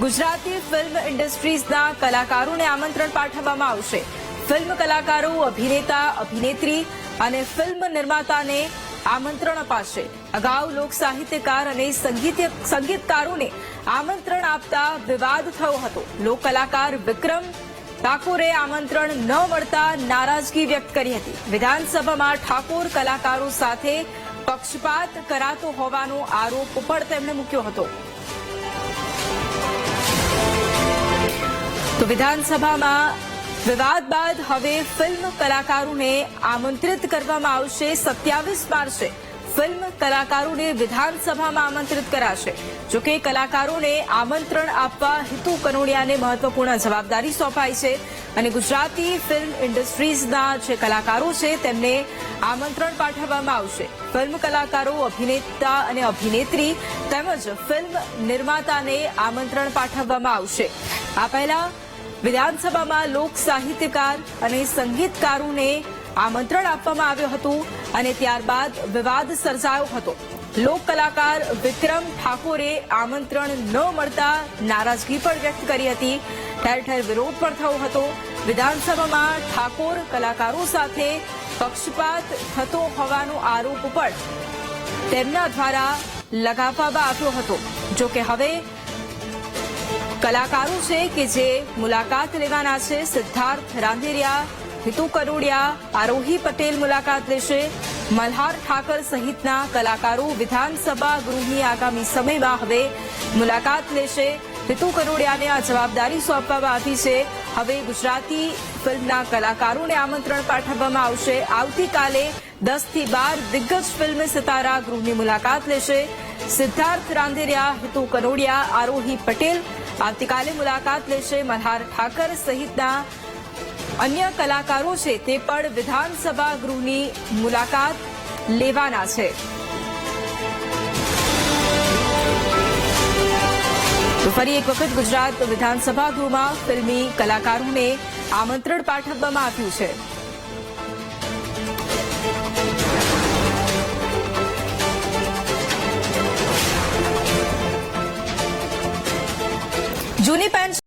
Gujarati film ઇન્ડસ્ટ્રીઝના કલાકારોને આમંત્રણ પાઠવવામાં આવશે. ફિલ્મ કલાકારો, અભિનેતા, અભિનેત્રી અને ફિલ્મ નિર્માતાને આમંત્રણ અપાશે. અગાઉ લોક સાહિત્યકાર અને સંગીતકારોને આમંત્રણ આપતા વિવાદ થયો હતો. લોક કલાકાર વિક્રમ ઠાકોરે આમંત્રણ ન મળતા નારાજગી વ્યક્ત કરી હતી. વિધાનસભામાં ઠાકોર કલાકારો સાથે પક્ષપાત કરાતો હોવાનો આરોપ પણ તેમણે મૂક્યો હતો. તો વિધાનસભામાં વિવાદ બાદ હવે ફિલ્મ કલાકારોને આમંત્રિત કરવામાં આવશે સત્યાવીસ માર્ચે. ફિલ્મ કલાકારોને વિધાનસભામાં આમંત્રિત કરાશે. જોકે કલાકારોને આમંત્રણ આપવા હિતુ કનોડિયાને મહત્વપૂર્ણ જવાબદારી સોંપાઈ છે અને ગુજરાતી ફિલ્મ ઇન્ડસ્ટ્રીઝના જે કલાકારો છે તેમને આમંત્રણ પાઠવવામાં આવશે. ફિલ્મ કલાકારો, અભિનેતા અને અભિનેત્રી તેમજ ફિલ્મ નિર્માતાને આમંત્રણ પાઠવવામાં આવશે. આ પહેલા વિધાનસભામાં લોક સાહિત્યકાર અને સંગીતકારોને આમંત્રણ આપવામાં આવ્યું હતું અને ત્યારબાદ વિવાદ સર્જાયો હતો. લોક કલાકાર વિક્રમ ઠાકોરે આમંત્રણ ન મળતા નારાજગી પણ વ્યક્ત કરી હતી. ઠેર ઠેર વિરોધ પણ થયો હતો. વિધાનસભામાં ઠાકોર કલાકારો સાથે પક્ષપાત થતો હોવાનો આરોપ પણ તેમના દ્વારા લગાવવામાં આવ્યો હતો. જો કે હવે કલાકારો છે કે જે મુલાકાત લેવાના છે, સિદ્ધાર્થ રાંદેરિયા હિતુ કરોડિયા, આરોહી પટેલ મુલાકાત લેશે. મલ્હાર ઠાકર સહિતના કલાકારો વિધાનસભા ગૃહની આગામી સમયમાં હવે મુલાકાત લેશે. હિતુ કરોડિયાને આ જવાબદારી સોંપવામાં આવી છે. હવે ગુજરાતી ફિલ્મના કલાકારોને આમંત્રણ પાઠવવામાં આવશે. આવતીકાલે દસથી બાર દિગ્ગજ ફિલ્મ સિતારા ગૃહની મુલાકાત લેશે. સિદ્ધાર્થ રાંધેરિયા, હિતુ કનોડિયા આરોહી પટેલ આવતીકાલે મુલાકાત લેશે મલ્હાર ઠાકર સહિતના અન્ય કલાકારો છે તે પણ વિધાનસભા ગૃહની મુલાકાત લેવાના છે. તો ફરી એક વખત ગુજરાત વિધાનસભા ગૃહમાં ફિલ્મી કલાકારોને આમંત્રણ પાઠવવામાં આવ્યું છે. જૂની પેન્શન